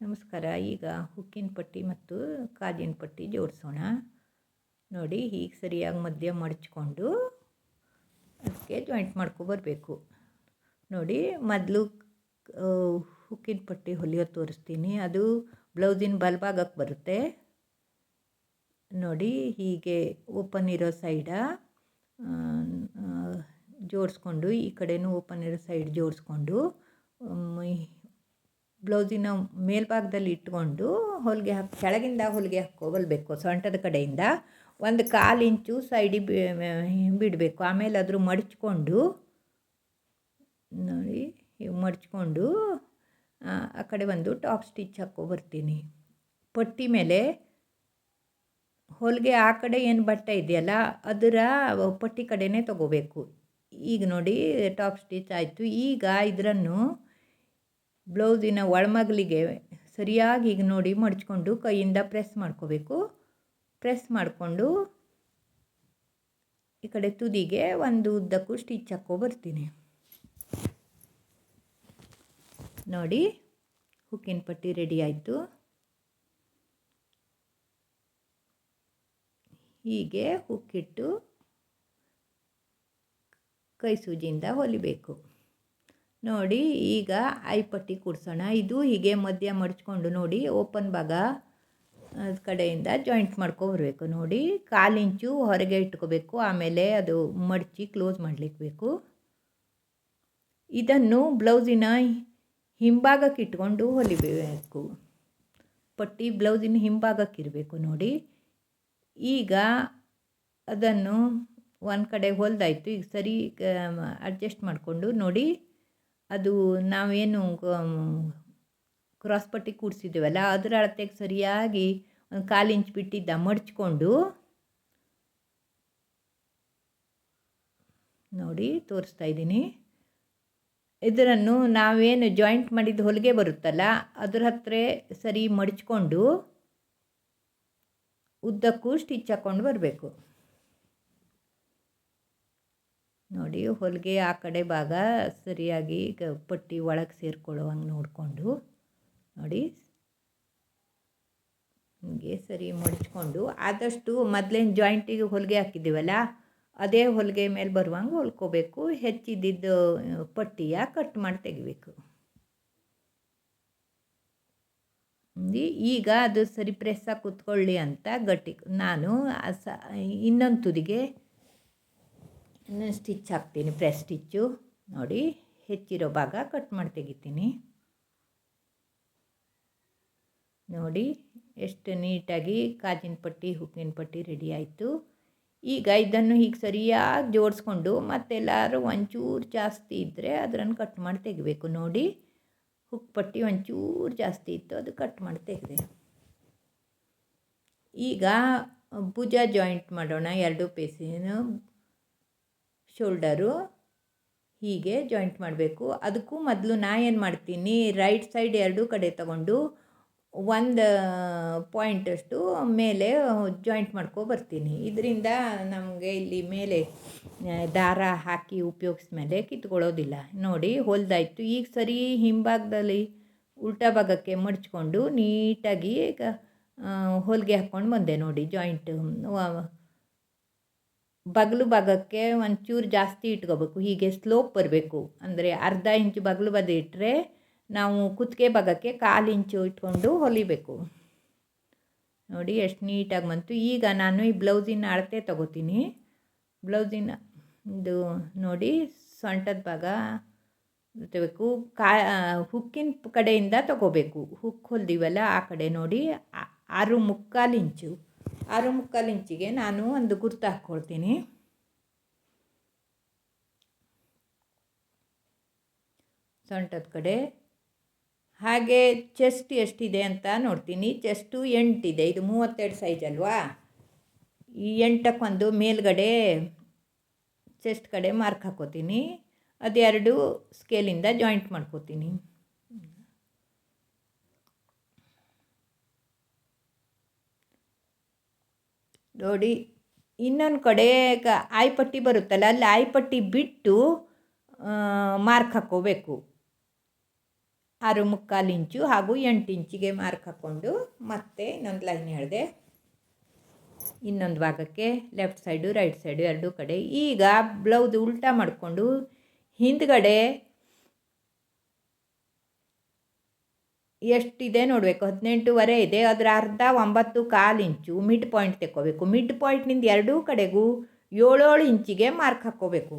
ನಮಸ್ಕಾರ. ಈಗ ಹುಕ್ಕಿನ ಪಟ್ಟಿ ಮತ್ತು ಕಾಜಿನ ಪಟ್ಟಿ ಜೋಡಿಸೋಣ. ನೋಡಿ, ಹೀಗೆ ಸರಿಯಾಗಿ ಮಧ್ಯ ಮಡಚ್ಕೊಂಡು ಅದಕ್ಕೆ ಜಾಯಿಂಟ್ ಮಾಡ್ಕೊಬರ್ಬೇಕು ನೋಡಿ, ಮೊದಲು ಹುಕ್ಕಿನ ಪಟ್ಟಿ ಹೊಲಿಯೋ ತೋರಿಸ್ತೀನಿ. ಅದು ಬ್ಲೌಸಿನ ಬಲ್ಭಾಗಕ್ಕೆ ಬರುತ್ತೆ. ನೋಡಿ, ಹೀಗೆ ಓಪನ್ ಇರೋ ಸೈಡ ಜೋಡಿಸ್ಕೊಂಡು ಈ ಕಡೆನೂ ಓಪನ್ ಇರೋ ಸೈಡ್ ಜೋಡಿಸ್ಕೊಂಡು ಬ್ಲೌಸಿನ ಮೇಲ್ಭಾಗದಲ್ಲಿ ಇಟ್ಕೊಂಡು ಹೊಲಿಗೆ ಹಾಕಿ, ಕೆಳಗಿಂದ ಹೊಲಿಗೆ ಹಾಕೋಗಲ್ಬೇಕು ಸೊಂಟದ ಕಡೆಯಿಂದ. ಒಂದು ಕಾಲು ಇಂಚು ಸೈಡಿ ಬಿಡಬೇಕು. ಆಮೇಲೆ ಅದ್ರ ಮಡಚ್ಕೊಂಡು, ನೋಡಿ ಮಡಚ್ಕೊಂಡು ಆ ಕಡೆ ಒಂದು ಟಾಪ್ ಸ್ಟಿಚ್ ಹಾಕ್ಕೊಬರ್ತೀನಿ. ಪಟ್ಟಿ ಮೇಲೆ ಹೊಲಿಗೆ ಆ ಕಡೆ ಏನು ಬಟ್ಟೆ ಇದೆಯಲ್ಲ, ಅದರ ಪಟ್ಟಿ ಕಡೆನೇ ತಗೋಬೇಕು. ಈಗ ನೋಡಿ, ಟಾಪ್ ಸ್ಟಿಚ್ ಆಯಿತು. ಈಗ ಇದರನ್ನು ಬ್ಲೌಸಿನ ಒಳಮಗ್ಲಿಗೆ ಸರಿಯಾಗಿ ಈಗ ನೋಡಿ ಮಡಚ್ಕೊಂಡು ಕೈಯಿಂದ ಪ್ರೆಸ್ ಮಾಡ್ಕೋಬೇಕು. ಪ್ರೆಸ್ ಮಾಡಿಕೊಂಡು ಈ ಕಡೆ ತುದಿಗೆ ಒಂದು ಉದ್ದಕ್ಕೂ ಸ್ಟಿಚ್ ಹಾಕೋ ಬರ್ತೀನಿ. ನೋಡಿ ಹುಕ್ಕಿನ ಪಟ್ಟಿ ರೆಡಿ ಆಯಿತು. ಹೀಗೆ ಹುಕ್ಕಿಟ್ಟು ಕೈ ಸೂಜಿಯಿಂದ ಹೊಲಿಬೇಕು. ನೋಡಿ, ಈಗ ಐ ಪಟ್ಟಿ ಕೂಡಿಸೋಣ. ಇದು ಹೀಗೆ ಮಧ್ಯ ಮಡಚ್ಕೊಂಡು ನೋಡಿ, ಓಪನ್ ಭಾಗ ಕಡೆಯಿಂದ ಜಾಯಿಂಟ್ ಮಾಡ್ಕೊಬರ್ಬೇಕು. ನೋಡಿ, ಕಾಲು ಇಂಚು ಹೊರಗೆ ಇಟ್ಕೋಬೇಕು, ಆಮೇಲೆ ಅದು ಮಡಚಿ ಕ್ಲೋಸ್ ಮಾಡಲಿಕ್ಕೆ ಬೇಕು ಇದನ್ನು ಬ್ಲೌಸಿನ ಹಿಂಭಾಗಕ್ಕೆ ಇಟ್ಕೊಂಡು ಹೊಲಿಬೇಕು. ಪಟ್ಟಿ ಬ್ಲೌಸಿನ ಹಿಂಭಾಗಕ್ಕೆ ಇರಬೇಕು ನೋಡಿ. ಈಗ ಅದನ್ನು ಒಂದು ಕಡೆ ಹೊಲ್ದಾಯಿತು. ಈಗ ಸರಿ ಅಡ್ಜಸ್ಟ್ ಮಾಡಿಕೊಂಡು ನೋಡಿ. ಅದು ನಾವೇನು ಕ್ರಾಸ್ ಪಟ್ಟಿ ಕೂಡಿಸಿದ್ದೀವಲ್ಲ, ಅದರ ಅಳತೆಗೆ ಸರಿಯಾಗಿ ಒಂದು ಕಾಲು ಇಂಚು ಬಿಟ್ಟಿದ್ದ ಮಡಚ್ಕೊಂಡು ನೋಡಿ ತೋರಿಸ್ತಾ ಇದ್ದೀನಿ. ಇದರನ್ನು ನಾವೇನು ಜಾಯಿಂಟ್ ಮಾಡಿದ ಹೊಲಿಗೆ ಬರುತ್ತಲ್ಲ, ಅದರ ಹತ್ರ ಸರಿ ಮಡಚ್ಕೊಂಡು ಉದ್ದಕ್ಕೂ ಸ್ಟಿಚ್ ಹಾಕ್ಕೊಂಡು ಬರಬೇಕು. ನೋಡಿ, ಹೊಲಿಗೆ ಆ ಕಡೆ ಭಾಗ ಸರಿಯಾಗಿ ಪಟ್ಟಿ ಒಳಗೆ ಸೇರ್ಕೊಳ್ಳೋ ಹಂಗೆ ನೋಡಿಕೊಂಡು, ನೋಡಿ. ಹೀಗೆ ಸರಿ ಮಡಚ್ಕೊಂಡು, ಆದಷ್ಟು ಮೊದಲೇನು ಜಾಯಿಂಟಿಗೆ ಹೊಲಿಗೆ ಹಾಕಿದ್ದೀವಲ್ಲ, ಅದೇ ಹೊಲಿಗೆ ಮೇಲೆ ಬರುವಂಗೆ ಹೊಲ್ಕೋಬೇಕು. ಹೆಚ್ಚಿದ್ದಿದ್ದು ಪಟ್ಟಿಯ ಕಟ್ ಮಾಡಿ ತೆಗಿಬೇಕು. ಈಗ ಅದು ಸರಿ ಪ್ರೆಸ್ಸಾಗಿ ಕೂತ್ಕೊಳ್ಳಿ ಅಂತ ಗಟ್ಟಿ, ನಾನು ಸ ಇನ್ನೊಂದು ತುದಿಗೆ ಸ್ಟಿಚ್ ಹಾಕ್ತೀನಿ. ಪ್ರೆಸ್ ಸ್ಟಿಚ್ಚು ನೋಡಿ, ಹೆಚ್ಚಿರೋ ಭಾಗ ಕಟ್ ಮಾಡಿ ತೆಗಿತೀನಿ. ನೋಡಿ, ಎಷ್ಟು ನೀಟಾಗಿ ಕಾಜಿನ ಪಟ್ಟಿ, ಹುಕ್ಕಿನ ಪಟ್ಟಿ ರೆಡಿ ಆಯಿತು. ಈಗ ಇದನ್ನು ಹೀಗೆ ಸರಿಯಾಗಿ ಜೋಡಿಸ್ಕೊಂಡು ಮತ್ತೆಲ್ಲರೂ ಒಂಚೂರು ಜಾಸ್ತಿ ಇದ್ದರೆ ಅದರನ್ನು ಕಟ್ ಮಾಡಿ ತೆಗಿಬೇಕು. ನೋಡಿ, ಹುಕ್ ಪಟ್ಟಿ ಒಂಚೂರು ಜಾಸ್ತಿ ಇತ್ತು, ಅದು ಕಟ್ ಮಾಡಿ ತೆಗೆದೆ. ಈಗ ಭುಜ ಜಾಯಿಂಟ್ ಮಾಡೋಣ. ಎರಡು ಪೀಸಿನ ಶೋಲ್ಡರು ಹೀಗೆ ಜಾಯಿಂಟ್ ಮಾಡಬೇಕು. ಅದಕ್ಕೂ ಮೊದಲು ನಾ ಏನು ಮಾಡ್ತೀನಿ ರೈಟ್ ಸೈಡ್ ಎರಡೂ ಕಡೆ ತಗೊಂಡು ಒಂದು ಪಾಯಿಂಟಷ್ಟು ಮೇಲೆ ಜಾಯಿಂಟ್ ಮಾಡ್ಕೊ ಬರ್ತೀನಿ. ಇದರಿಂದ ನಮಗೆ ಇಲ್ಲಿ ಮೇಲೆ ದಾರ ಹಾಕಿ ಉಪಯೋಗಿಸ್ಮೇಲೆ ಕಿತ್ಕೊಳ್ಳೋದಿಲ್ಲ. ನೋಡಿ, ಹೊಲ್ದಾಯಿತು. ಈಗ ಸರಿ ಹಿಂಭಾಗದಲ್ಲಿ ಉಲ್ಟಾ ಭಾಗಕ್ಕೆ ಮಡಚ್ಕೊಂಡು ನೀಟಾಗಿ ಹೊಲಿಗೆ ಹಾಕ್ಕೊಂಡು ಬಂದೆ ನೋಡಿ ಜಾಯಿಂಟ್ ಬಗಲು ಭಾಗಕ್ಕೆ ಒಂಚೂರು ಜಾಸ್ತಿ ಇಟ್ಕೋಬೇಕು. ಹೀಗೆ ಸ್ಲೋಪ್ ಬರಬೇಕು. ಅಂದರೆ ಅರ್ಧ ಇಂಚು ಬಗಲು ಬದಿ ಇಟ್ಟರೆ ನಾವು ಕುತ್ತಿಗೆ ಭಾಗಕ್ಕೆ ಕಾಲು ಇಂಚು ಇಟ್ಕೊಂಡು ಹೊಲಿಬೇಕು. ನೋಡಿ ಎಷ್ಟು ನೀಟಾಗಿ ಬಂತು. ಈಗ ನಾನು ಈ ಬ್ಲೌಸಿನ ಅಳತೆ ತಗೋತೀನಿ. ಬ್ಲೌಸಿನ ಇದು ನೋಡಿ ಸೊಂಟದ ಭಾಗ ತಗೋಬೇಕು. ಕಾ, ಹುಕ್ಕಿನ ಕಡೆಯಿಂದ ತಗೋಬೇಕು. ಹುಕ್ ಹೊಲ್ದಿವಲ್ಲ ಆ ಕಡೆ ನೋಡಿ, ಆರು ಮುಕ್ಕಾಲು ಇಂಚು. ಆರು ಮುಕ್ಕಾಲು ಇಂಚಿಗೆ ನಾನು ಒಂದು ಗುರ್ತು ಹಾಕ್ಕೊಳ್ತೀನಿ. ಸೊಂಟದ ಕಡೆ. ಹಾಗೆ ಚೆಸ್ಟ್ ಎಷ್ಟಿದೆ ಅಂತ ನೋಡ್ತೀನಿ. ಚೆಸ್ಟು ಎಂಟಿದೆ. ಇದು ಮೂವತ್ತೆರಡು ಸೈಜ್ ಅಲ್ವಾ? ಈ ಎಂಟಕ್ಕೊಂದು ಮೇಲ್ಗಡೆ ಚೆಸ್ಟ್ ಕಡೆ ಮಾರ್ಕ್ ಹಾಕೋತೀನಿ ಅದೆರಡು ಸ್ಕೇಲಿಂದ ಜಾಯಿಂಟ್ ಮಾಡ್ಕೋತೀನಿ. ನೋಡಿ, ಇನ್ನೊಂದು ಕಡೆ ಕ ಆಯ್ಪಟ್ಟಿ ಬರುತ್ತಲ್ಲ, ಅಲ್ಲಿ ಆಯ್ಪಟ್ಟಿ ಬಿಟ್ಟು ಮಾರ್ಕ್ ಹಾಕ್ಕೋಬೇಕು ಆರು ಮುಕ್ಕಾಲು ಇಂಚು ಹಾಗೂ ಎಂಟು ಇಂಚಿಗೆ ಮಾರ್ಕ್ ಹಾಕ್ಕೊಂಡು ಮತ್ತೆ ಇನ್ನೊಂದು ಲೈನ್ ಹೇಳಿದೆ. ಇನ್ನೊಂದು ಭಾಗಕ್ಕೆ ಲೆಫ್ಟ್ ಸೈಡು, ರೈಟ್ ಸೈಡು ಎರಡೂ ಕಡೆ. ಈಗ ಬ್ಲೌಸ್ ಉಲ್ಟಾ ಮಾಡಿಕೊಂಡು ಹಿಂದ್ಗಡೆ ಎಷ್ಟಿದೆ ನೋಡಬೇಕು, ಹದಿನೆಂಟುವರೆ ಇದೆ, ಅದರ ಅರ್ಧ ಒಂಬತ್ತು ಕಾಲು ಇಂಚು ಮಿಡ್ ಪಾಯಿಂಟ್ ತೆಕ್ಕೋಬೇಕು. ಮಿಡ್ ಪಾಯಿಂಟ್ನಿಂದ ಎರಡೂ ಕಡೆಗೂ ಏಳೇಳು ಇಂಚಿಗೆ ಮಾರ್ಕ್ ಹಾಕ್ಕೋಬೇಕು.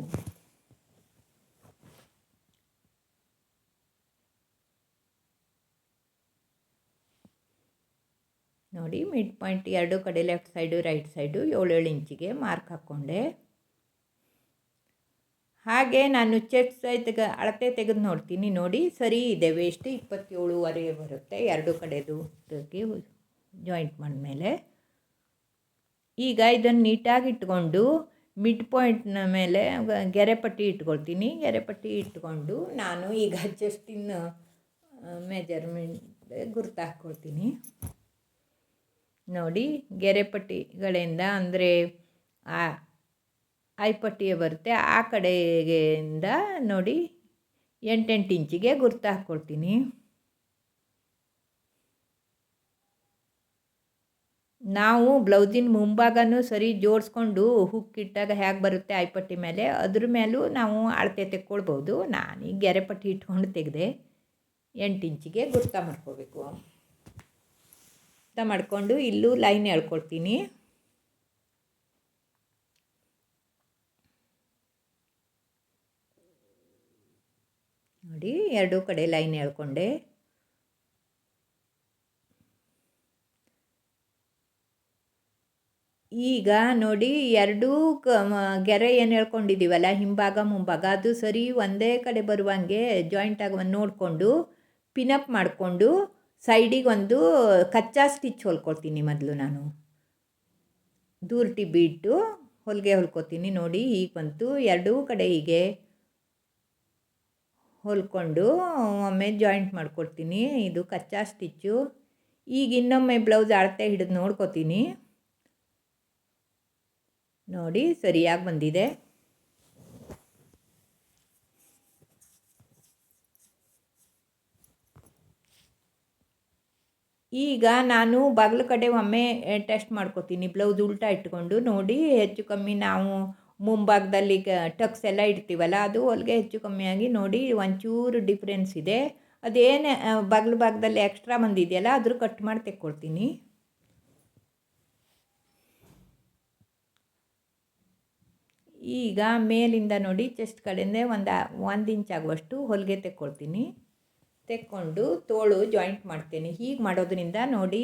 ನೋಡಿ, ಮಿಡ್ ಪಾಯಿಂಟ್ ಎರಡು ಕಡೆ ಲೆಫ್ಟ್ ಸೈಡು, ರೈಟ್ ಸೈಡು ಏಳೇಳು ಇಂಚಿಗೆ ಮಾರ್ಕ್ ಹಾಕ್ಕೊಂಡೆ. ಹಾಗೆ ನಾನು ಚೆಸ್ಟ್ ತೆಗ, ಅಳತೆ ತೆಗೆದು ನೋಡ್ತೀನಿ ನೋಡಿ. ಸರಿ ಇದೆ ವೇಸ್ಟ್ ಇಪ್ಪತ್ತೇಳುವರೆ ಬರುತ್ತೆ. ಎರಡು ಕಡೆದು ಜಾಯಿಂಟ್ ಮಾಡಿದ್ಮೇಲೆ ಈಗ ಇದನ್ನು ನೀಟಾಗಿ ಇಟ್ಕೊಂಡು ಮಿಡ್ ಪಾಯಿಂಟ್ನ ಮೇಲೆ ಗೆರೆ ಪಟ್ಟಿ ಇಟ್ಕೊಳ್ತೀನಿ. ಗೆರೆ ಪಟ್ಟಿ ಇಟ್ಕೊಂಡು ನಾನು ಈಗ ಜಸ್ಟಿನ್ ಮೆಜರ್ಮೆಂಟ್ ಗುರ್ತು ಹಾಕ್ಕೊಳ್ತೀನಿ. ನೋಡಿ, ಗೆರೆ ಪಟ್ಟಿಗಳಿಂದ ಅಂದರೆ, ಆ ಐಪಟ್ಟಿಗೆ ಬರುತ್ತೆ. ಆ ಕಡೆಯಿಂದ ನೋಡಿ ಎಂಟೆಂಟು ಇಂಚಿಗೆ ಗುರ್ತು ಹಾಕ್ಕೊಳ್ತೀನಿ. ನಾವು ಬ್ಲೌಸಿನ ಮುಂಭಾಗನೂ ಸರಿ ಜೋಡಿಸ್ಕೊಂಡು ಹುಕ್ಕಿಟ್ಟಾಗ ಹೇಗೆ ಬರುತ್ತೆ ಐಪಟ್ಟಿ ಮೇಲೆ, ಅದ್ರ ಮೇಲೂ ನಾವು ಅಳತೆ ತೆಕ್ಕೊಳ್ಬೋದು. ನಾನು ಗೆರೆ ಪಟ್ಟಿ ಇಟ್ಕೊಂಡು ತೆಗೆದೆ ಎಂಟು ಇಂಚಿಗೆ ಗುರ್ತ ಮಾಡ್ಕೋಬೇಕು ಗುರ್ತ ಮಾಡಿಕೊಂಡು ಇಲ್ಲೂ ಲೈನ್ ಹೇಳ್ಕೊಳ್ತೀನಿ. ನೋಡಿ, ಎರಡೂ ಕಡೆ ಲೈನ್ ಹೇಳ್ಕೊಂಡೆ. ಈಗ ನೋಡಿ, ಎರಡೂ ಕ ಗೆರೆ ಏನು ಹೇಳ್ಕೊಂಡಿದ್ದೀವಲ್ಲ, ಹಿಂಭಾಗ, ಮುಂಭಾಗ, ಅದು ಸರಿ ಒಂದೇ ಕಡೆ ಬರುವಂಗೆ ಜಾಯಿಂಟ್ ಆಗುವ ನೋಡಿಕೊಂಡು ಪಿನಪ್ ಮಾಡಿಕೊಂಡು ಸೈಡಿಗೆ ಒಂದು ಕಚ್ಚಾ ಸ್ಟಿಚ್ ಹೊಲ್ಕೊಳ್ತೀನಿ ಮೊದಲು ನಾನು. ದೂರ್ಟಿ ಬಿಟ್ಟು ಹೊಲಿಗೆ ಹೊಲ್ಕೊತೀನಿ ನೋಡಿ, ಈಗ ಬಂತು, ಎರಡೂ ಕಡೆ ಹೀಗೆ. ಹೊಲ್ಕೊಂಡು ಒಮ್ಮೆ ಜಾಯಿಂಟ್ ಮಾಡ್ಕೊಳ್ತೀನಿ ಇದು ಕಚ್ಚಾ ಸ್ಟಿಚ್ಚು ಈಗ ಇನ್ನೊಮ್ಮೆ ಬ್ಲೌಸ್ ಅಳತೆ ಹಿಡಿದು ನೋಡ್ಕೋತೀನಿ. ನೋಡಿ, ಸರಿಯಾಗಿ ಬಂದಿದೆ. ಈಗ ನಾನು ಬಾಗಿಲು ಕಡೆ ಒಮ್ಮೆ ಟೆಸ್ಟ್ ಮಾಡ್ಕೋತೀನಿ. ಬ್ಲೌಸ್ ಉಲ್ಟಾ ಇಟ್ಕೊಂಡು ನೋಡಿ, ಹೆಚ್ಚು ಕಮ್ಮಿ ನಾವು ಮುಂಭಾಗದಲ್ಲಿ ಟಕ್ಸ್ ಎಲ್ಲ ಇಡ್ತೀವಲ್ಲ, ಅದು ಹೊಲಿಗೆ ಹೆಚ್ಚು ಕಮ್ಮಿಯಾಗಿ ನೋಡಿ ಒಂಚೂರು ಡಿಫ್ರೆನ್ಸ್ ಇದೆ. ಅದೇನು ಬಾಗಿಲು ಭಾಗದಲ್ಲಿ ಎಕ್ಸ್ಟ್ರಾ ಬಂದಿದೆಯಲ್ಲ ಅದ್ರ ಕಟ್ ಮಾಡಿ ತೆಕ್ಕೊಳ್ತೀನಿ. ಈಗ ಮೇಲಿಂದ ನೋಡಿ ಚೆಸ್ಟ್ ಕಡೆಯಿಂದ ಒಂದು ಒಂದು ಇಂಚ್ ಆಗುವಷ್ಟು ಹೊಲಿಗೆ ತೆಕ್ಕೊಳ್ತೀನಿ. ತೆಕ್ಕೊಂಡು ತೋಳು ಜಾಯಿಂಟ್ ಮಾಡ್ತೀನಿ. ಹೀಗೆ ಮಾಡೋದ್ರಿಂದ ನೋಡಿ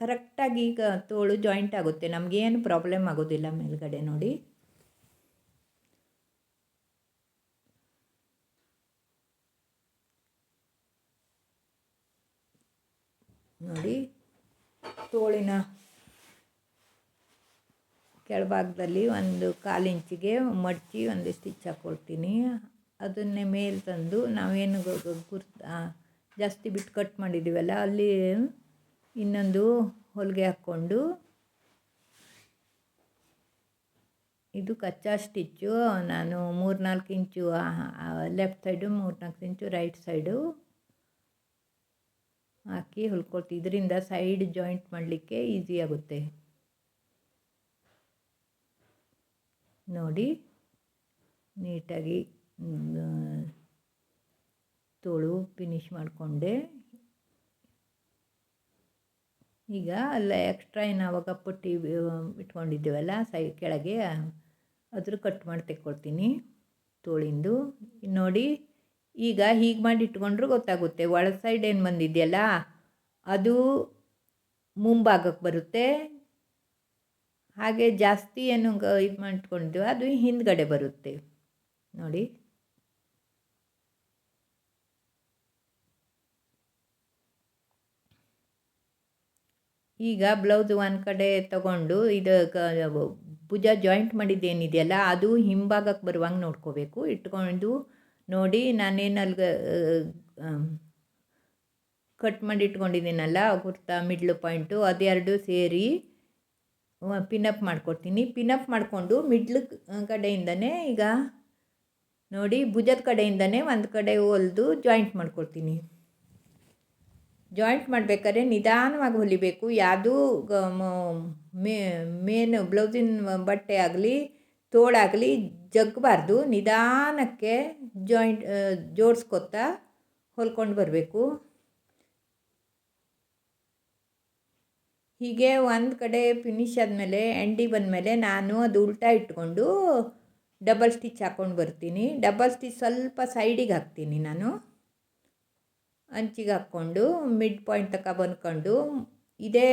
ಕರೆಕ್ಟಾಗಿ ಈಗ ತೋಳು ಜಾಯಿಂಟ್ ಆಗುತ್ತೆ. ನಮಗೇನು ಪ್ರಾಬ್ಲಮ್ ಆಗೋದಿಲ್ಲ ಮೇಲ್ಗಡೆ ನೋಡಿ. ತೋಳಿನ ಕೆಳಭಾಗದಲ್ಲಿ ಒಂದು ಕಾಲು ಇಂಚಿಗೆ ಮಡಚಿ ಒಂದು ಸ್ಟಿಚ್ ಹಾಕ್ಕೊಳ್ತೀನಿ ಅದನ್ನೇ ಮೇಲೆ ತಂದು ನಾವೇನು ಗುರ್ತ ಜಾಸ್ತಿ ಬಿಟ್ಟು ಕಟ್ ಮಾಡಿದ್ದೀವಲ್ಲ ಅಲ್ಲಿ ಇನ್ನೊಂದು ಹೊಲಿಗೆ ಹಾಕ್ಕೊಂಡು ಇದು ಕಚ್ಚಾ ಸ್ಟಿಚ್ಚು. ನಾನು ಮೂರು ನಾಲ್ಕು ಇಂಚು ಲೆಫ್ಟ್ ಸೈಡು ಮೂರು ನಾಲ್ಕು ಇಂಚು ರೈಟ್ ಸೈಡು ಹಾಕಿ ಹೊಲ್ಕೊಳ್ತೀವಿ. ಇದರಿಂದ ಸೈಡ್ ಜಾಯಿಂಟ್ ಮಾಡಲಿಕ್ಕೆ ಈಸಿ ಆಗುತ್ತೆ. ನೋಡಿ, ನೀಟಾಗಿ ತೋಳು ಫಿನಿಶ್ ಮಾಡಿಕೊಂಡೆ. ಈಗ ಅಲ್ಲ ಎಕ್ಸ್ಟ್ರಾ ಏನು ಆವಾಗ ಪಟ್ಟಿ ಇಟ್ಕೊಂಡಿದ್ದೀವಲ್ಲ, ಸೈ, ಕೆಳಗೆ ಅದ್ರ ಕಟ್ ಮಾಡಿ ತೆಕ್ಕೊಳ್ತೀನಿ ತೋಳಿಂದು. ನೋಡಿ ಈಗ ಹೀಗೆ ಮಾಡಿ ಇಟ್ಕೊಂಡ್ರೆ ಗೊತ್ತಾಗುತ್ತೆ. ಒಳ ಸೈಡ್ ಏನು ಬಂದಿದೆಯಲ್ಲ, ಅದು ಮುಂಭಾಗಕ್ಕೆ ಬರುತ್ತೆ. ಹಾಗೆ ಜಾಸ್ತಿ ಏನು ಇದು ಮಾಡ್ಕೊಂಡಿದ್ದೀವಿ ಅದು ಹಿಂದ್ಗಡೆ ಬರುತ್ತೆ. ನೋಡಿ. ಈಗ ಬ್ಲೌಸ್ ಒಂದು ಕಡೆ ತಗೊಂಡು ಇದು ಭುಜ ಜಾಯಿಂಟ್ ಮಾಡಿದ್ದೇನಿದೆಯಲ್ಲ ಅದು ಹಿಂಭಾಗಕ್ಕೆ ಬರುವಂಗೆ ನೋಡ್ಕೋಬೇಕು. ಇಟ್ಕೊಂಡು ನೋಡಿ ನಾನೇನು ಅಲ್ಗೆ ಕಟ್ ಮಾಡಿ ಇಟ್ಕೊಂಡಿದ್ದೀನಲ್ಲ ಕುರ್ತಾ ಮಿಡ್ಲ್ ಪಾಯಿಂಟು ಅದೆರಡು ಸೇರಿ ಪಿನಪ್ ಮಾಡ್ಕೊಡ್ತೀನಿ. ಪಿನಪ್ ಮಾಡಿಕೊಂಡು ಮಿಡ್ಲ್ ಕಡೆಯಿಂದನೇ ಈಗ ನೋಡಿ ಭುಜದ ಕಡೆಯಿಂದನೇ ಒಂದು ಕಡೆ ಹೊಲಿದು ಜಾಯಿಂಟ್ ಮಾಡ್ಕೊಡ್ತೀನಿ. ಜಾಯಿಂಟ್ ಮಾಡಬೇಕಾದ್ರೆ ನಿಧಾನವಾಗಿ ಹೊಲಿಬೇಕು. ಯಾವುದೂ ಮೇನ್ ಬ್ಲೌಸಿನ ಬಟ್ಟೆ ಆಗಲಿ ತೋಳಾಗಲಿ ಜಗ್ಗಬಾರ್ದು ನಿಧಾನಕ್ಕೆ ಜಾಯಿಂಟ್ ಜೋಡಿಸ್ಕೊತಾ ಹೊಲ್ಕೊಂಡು ಬರಬೇಕು. ಹೀಗೆ ಒಂದು ಕಡೆ ಫಿನಿಶ್ ಆದಮೇಲೆ ಎಂಡಿ ಬಂದಮೇಲೆ ನಾನು ಅದು ಉಲ್ಟಾ ಇಟ್ಕೊಂಡು ಡಬಲ್ ಸ್ಟಿಚ್ ಹಾಕ್ಕೊಂಡು ಬರ್ತೀನಿ. ಡಬಲ್ ಸ್ಟಿಚ್ ಸ್ವಲ್ಪ ಸೈಡಿಗೆ ಹಾಕ್ತೀನಿ ನಾನು. ಅಂಚಿಗೆ ಹಾಕ್ಕೊಂಡು ಮಿಡ್ ಪಾಯಿಂಟ್ ತನಕ ಬಂದ್ಕೊಂಡು, ಇದೇ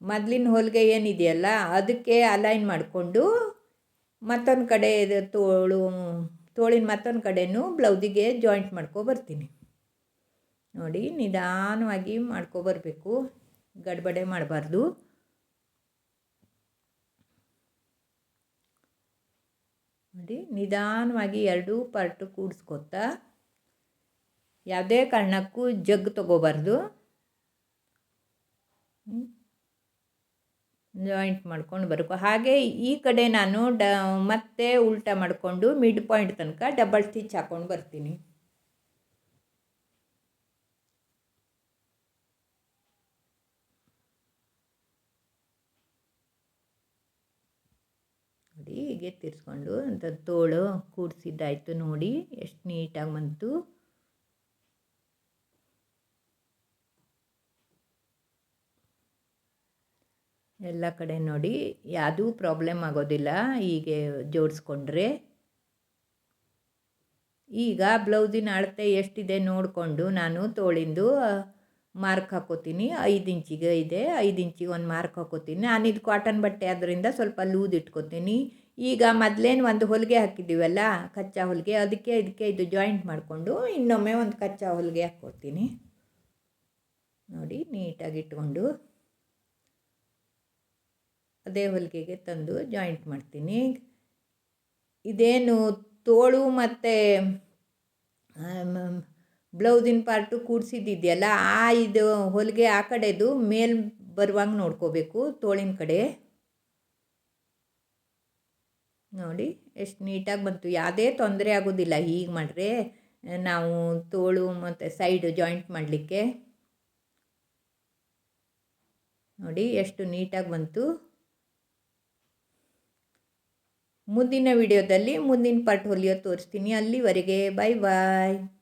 ಮೊದಲಿನ ಹೊಲಿಗೆ ಏನಿದೆಯಲ್ಲ, ಅದಕ್ಕೆ ಅಲೈನ್ ಮಾಡಿಕೊಂಡು ಮತ್ತೊಂದು ಕಡೆ ತೋಳು, ತೋಳಿನ ಮತ್ತೊಂದು ಕಡೆನೂ ಬ್ಲೌಸಿಗೆ ಜಾಯಿಂಟ್ ಮಾಡ್ಕೊ ಬರ್ತೀನಿ. ನೋಡಿ, ನಿಧಾನವಾಗಿ ಮಾಡ್ಕೊಬರ್ಬೇಕು ಗಡ್ಬಡೆ ಮಾಡಬಾರ್ದು. ನೋಡಿ, ನಿಧಾನವಾಗಿ ಎರಡೂ ಪಾರ್ಟು ಕೂಡಿಸ್ಕೊತಾ, ಯಾವುದೇ ಕಾರಣಕ್ಕೂ ಜಗ್ ತಗೋಬಾರ್ದು. ಜಾಯಿಂಟ್ ಮಾಡ್ಕೊಂಡು ಬರಬೇಕು. ಹಾಗೆ ಈ ಕಡೆ ನಾನು ಡ, ಮತ್ತೆ ಉಲ್ಟಾ ಮಾಡಿಕೊಂಡು ಮಿಡ್ ಪಾಯಿಂಟ್ ತನಕ ಡಬಲ್ ಸ್ಟಿಚ್ ಹಾಕ್ಕೊಂಡು ಬರ್ತೀನಿ. ನೋಡಿ, ಹೀಗೆ ತಿರ್ಸ್ಕೊಂಡು ಅಂತ ತೋಳು ಕೂಡಿಸಿದ್ದಾಯ್ತು ನೋಡಿ, ಎಷ್ಟು ನೀಟಾಗಿ ಬಂತು. ಎಲ್ಲ ಕಡೆ ನೋಡಿ, ಯಾವುದೂ ಪ್ರಾಬ್ಲಮ್ ಆಗೋದಿಲ್ಲ, ಹೀಗೆ ಜೋಡಿಸ್ಕೊಂಡ್ರೆ. ಈಗ ಬ್ಲೌಸಿನ ಅಳತೆ ಎಷ್ಟಿದೆ ನೋಡಿಕೊಂಡು ನಾನು ತೋಳಿಂದು ಮಾರ್ಕ್ ಹಾಕೋತೀನಿ. ಐದು ಇಂಚಿಗೆ ಇದೆ, ಐದು ಇಂಚಿಗೆ ಒಂದು ಮಾರ್ಕ್ ಹಾಕೋತೀನಿ. ನಾನು ಇದು ಕಾಟನ್ ಬಟ್ಟೆ ಆದ್ದರಿಂದ ಸ್ವಲ್ಪ ಲೂಸ್ ಇಟ್ಕೋತೀನಿ. ಈಗ ಮೊದಲೇನು ಒಂದು ಹೊಲಿಗೆ ಹಾಕಿದ್ದೀವಲ್ಲ, ಕಚ್ಚಾ ಹೊಲಿಗೆ, ಅದಕ್ಕೆ ಇದಕ್ಕೆ ಇದು ಜಾಯಿಂಟ್ ಮಾಡಿಕೊಂಡು ಇನ್ನೊಮ್ಮೆ ಒಂದು ಕಚ್ಚಾ ಹೊಲಿಗೆ ಹಾಕ್ಕೊಡ್ತೀನಿ. ನೋಡಿ, ನೀಟಾಗಿ ಇಟ್ಕೊಂಡು. ಅದೇ ಹೊಲಿಗೆಗೆ ತಂದು ಜಾಯಿಂಟ್ ಮಾಡ್ತೀನಿ. ಇದೇನು ತೋಳು ಮತ್ತು ಬ್ಲೌಸಿನ ಪಾರ್ಟು ಕೂಡಿಸಿದ್ದಿದೆಯಲ್ಲ, ಆ ಇದು ಹೊಲಿಗೆ ಆ ಕಡೆದು ಮೇಲ್ ಬರುವಂಗೆ ನೋಡ್ಕೋಬೇಕು ತೋಳಿನ ಕಡೆ. ನೋಡಿ, ಎಷ್ಟು ನೀಟಾಗಿ ಬಂತು. ಯಾವುದೇ ತೊಂದರೆ ಆಗೋದಿಲ್ಲ. ಹೀಗೆ ಮಾಡ್ರೆ ನಾವು ತೋಳು ಮತ್ತು ಸೈಡು ಜಾಯಿಂಟ್ ಮಾಡಲಿಕ್ಕೆ. ನೋಡಿ, ಎಷ್ಟು ನೀಟಾಗಿ ಬಂತು. ಮುಂದಿನ ವಿಡಿಯೋದಲ್ಲಿ ಮುಂದಿನ ಪಾರ್ಟ್ ಹೊಲಿಯೋ ತೋರಿಸ್ತೀನಿ. ಅಲ್ಲಿವರೆಗೆ ಬಾಯ್ ಬಾಯ್